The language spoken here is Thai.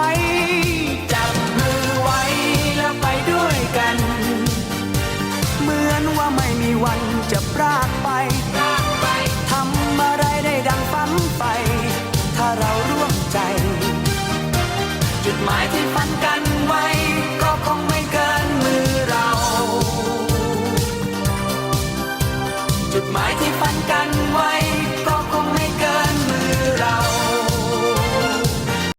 ้ ไม่มีวันจะพรากไป ทำอะไรได้ดังฝันไป ถ้าเราร่วมใจ จุดหมายที่ฝันกันไว้ ก็คงไม่เกินมือเรา จุดหมายที่ฝันกัน